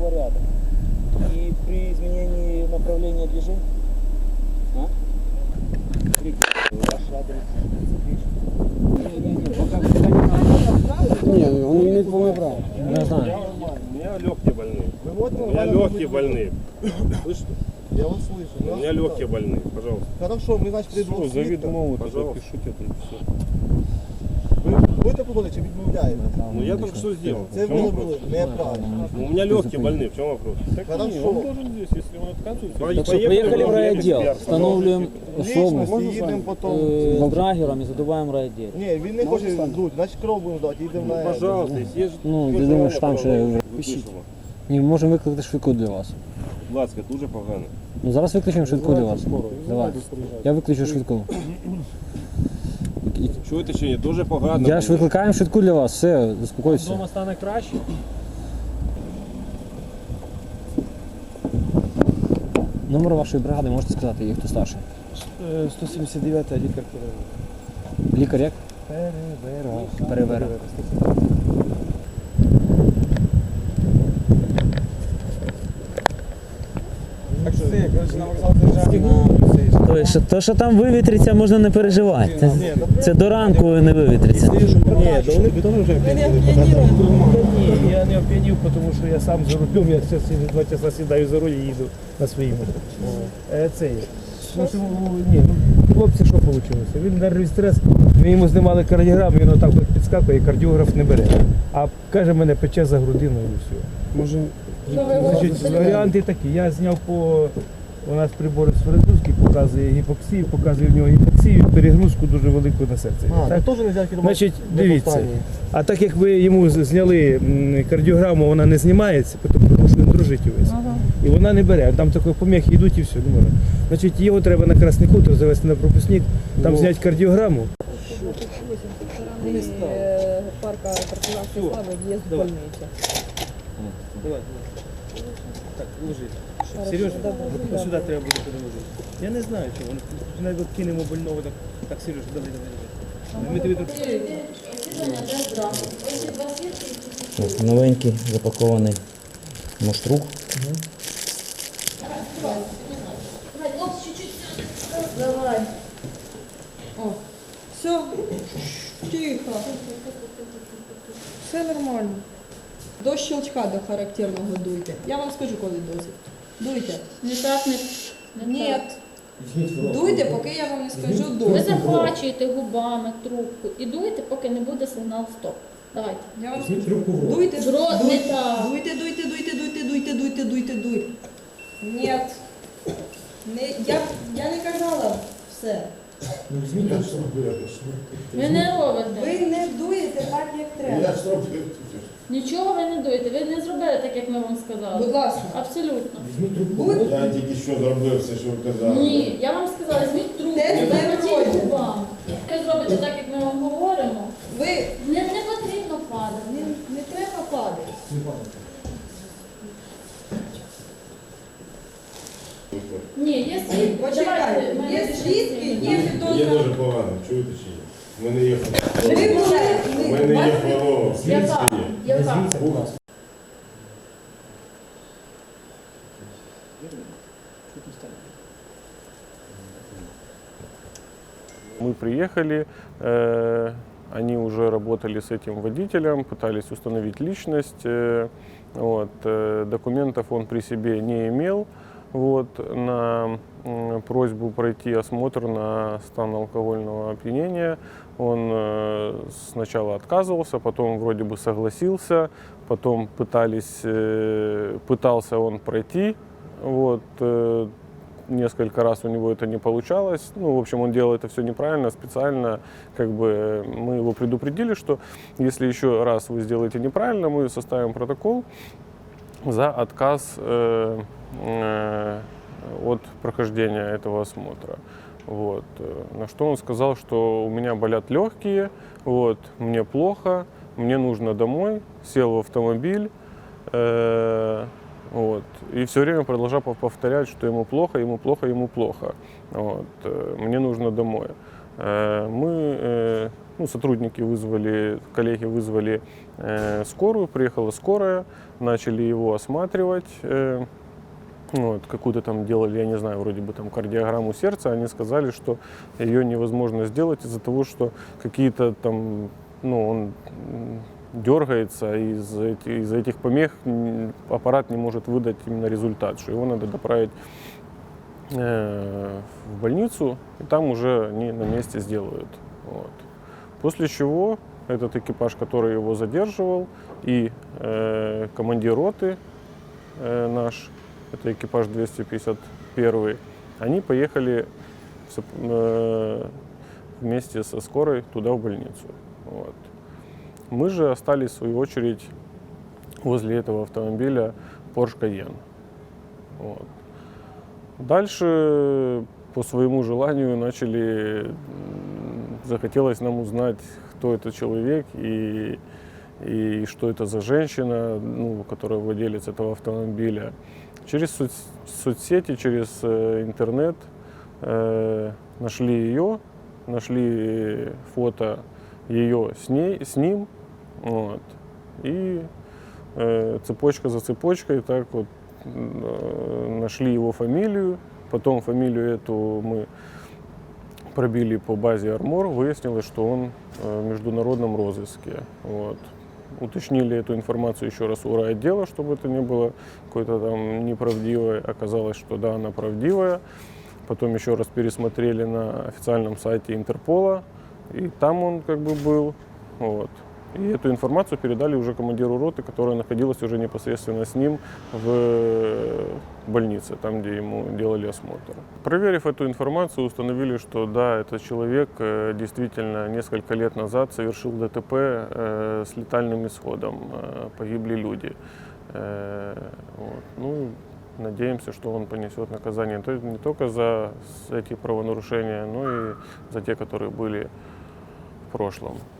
рядом. И при изменении направления движения, а? При- ваш адрес, Ні, він не повне право. Не знаю. У меня легкие больные. Мы вот У меня легкие больные. Слышите? Я вас слышу. У меня легкие больные, пожалуйста. Хорошо, мы, значит, при двох За свідках. відмову Пожалуйста. пишіть тут все. Ви будете проходити чи відмовляєте? Ну я только что сделал. Це В ви чем робили вопрос? неправильно. Ну, У меня легкие больные, в чем вопрос? Он Хорошо. должен здесь, если он отказывается. Так что поехали в райотдел, встановлюємо особу Лічності їдемо потім. э, с драгером и задуваем райотдел. Ні, він не хоче здуть, значить кров будемо здати, їдемо на Пожалуйста, если есть... Ну, я думаю, що там ще Пишіть. Ні, можемо викликати швидку для вас. Будь ласка, дуже погано. Ну зараз викличемо швидку для вас. Давай. Я виключу швидку. Чуєте чи ні? Дуже погано. Я ж викликаємо швидку для вас, все, заспокойтеся. Дома стане краще. Номер вашої бригади можете сказати, є хто старший. 179 лікар Лікар як? Перевера. Так що це, коротше, на вокзал державна. То, що, то, що там вивітриться, можна не переживати. Це, це до ранку не вивітриться. Ні, да вони теж вже Ні, я не оп'янів, тому що я сам за рулем, я зараз два часа сідаю за руль і їду на своїй машині. Е, Це є. Ну, що, ні, ну, хлопці, що вийшло? Він нервний стрес, ми йому знімали кардіограму, він отак от підскакує, і кардіограф не бере. А каже, мене пече за грудиною і все. Може, Значить, варіанти такі. Я зняв по у нас прибори з Французький, показує гіпоксію, показує в нього гіпоксію, перегрузку дуже велику на серці. а, Так? теж не взяв. Значить, дивіться. А так як ви йому зняли кардіограму, вона не знімається, тому що він дружить увесь. І вона не бере. Там такі поміхи йдуть і все, не може. Значить, його треба на Красний Хутор завести на пропускник, там зняти кардіограму. Е, парка партизанської слави в'їзд в больницю. Так, ложи. Сережа, сюди треба буде переложити. Я не знаю, чого. Навіть кинемо больного так. Так, Сережа, давай, давай, давай. Ми тобі тут Новенький запакований муштрук. Давай. О, все. Тихо. Все нормально. До щелчка до характерного дуйте. Я вам скажу, коли досить. Дуйте. Не так, не, не Ні. так. Дуйте, поки я вам не скажу Ви досить. захвачуєте губами трубку і дуєте, поки не буде сигнал стоп. Давайте. Я вам скажу. Дуйте. В рот не дуйте, так. дуйте, дуйте, дуйте, дуйте, дуйте, дуйте, дуйте, дуйте. Ні. Не, я, я не казала все. Ви не робите. Ви не дуєте так, як треба. Нічого ви не дуєте. Ви не зробили так, як ми вам Будь сказали. ласка. Абсолютно. Будь Я тільки що зробив все, що ви казали. Ні, я вам сказала, візьміть трубку, Тест не губами. Ви зробите так, як ми вам говоримо. ви Не, не потрібно падати. не, не треба падати. Ні, є свідки. Давайте, Почекайте, ми є напишемо свідки, є Є підозра. дуже погано, чуєте чи ні? У мене є хвороба. У мене є хвороба. Яка? Яка? Мы приехали, э, они уже работали с этим водителем, пытались установить личность. э, вот, э, документов он при себе не имел. Вот, на просьбу пройти осмотр на стан алкогольного опьянения он э, сначала отказывался, потом вроде бы согласился, потом пытались, э, пытался он пройти. Вот, э, несколько раз у него это не получалось. Ну, в общем, он делал это все неправильно, специально. Как бы мы его предупредили, что если еще раз вы сделаете неправильно, мы составим протокол за отказ э, э, от прохождения этого осмотра. Вот. э, На что он сказал, что у меня болят легкие, вот, мне плохо, мне нужно домой, сел в автомобиль, э, вот, и все время продолжал пов- повторять, что ему плохо, ему плохо, ему плохо. Вот, э, мне нужно домой. Э, Мы э, ну, сотрудники вызвали, коллеги вызвали э, скорую, приехала скорая, начали его осматривать. э, вот, какую-то там делали, я не знаю, вроде бы там кардиограмму сердца, они сказали, что ее невозможно сделать из-за того, что какие-то там, ну, он дергается, и из, эти- из-за этих помех аппарат не может выдать именно результат, что его надо доправить э, в больницу, и там уже они на месте сделают. Вот. После чего этот экипаж, который его задерживал, и э, командир роты э, наш, это экипаж 251, они поехали в э, вместе со скорой туда, в больницу. Вот. Мы же остались, в свою очередь, возле этого автомобиля Porsche Cayenne. Вот. Дальше, по своему желанию, начали, захотелось нам узнать, кто этот человек и, и что это за женщина, ну, которая владелец этого автомобиля. Через соц- соцсети, через э, интернет э, нашли ее, нашли фото ее с, ней, с ним, вот, и э, цепочка за цепочкой так вот э, нашли его фамилию, потом фамилию эту мы пробили по базе Армор, выяснилось, что он э, в международном розыске. Вот. Уточнили эту информацию еще раз у райотдела, чтобы это не было какой-то там неправдивой. Оказалось, что да, она правдивая. Потом еще раз пересмотрели на официальном сайте Интерпола, и там он как бы был. Вот. И эту информацию передали уже командиру роты, которая находилась уже непосредственно с ним в э, больнице, там, где ему делали осмотр. Проверив эту информацию, установили, что да, этот человек э, действительно несколько лет назад совершил ДТП э, с летальным исходом. Погибли люди. Вот. Ну, надеемся, что он понесет наказание то есть не только за эти правонарушения, но и за те, которые были в прошлом.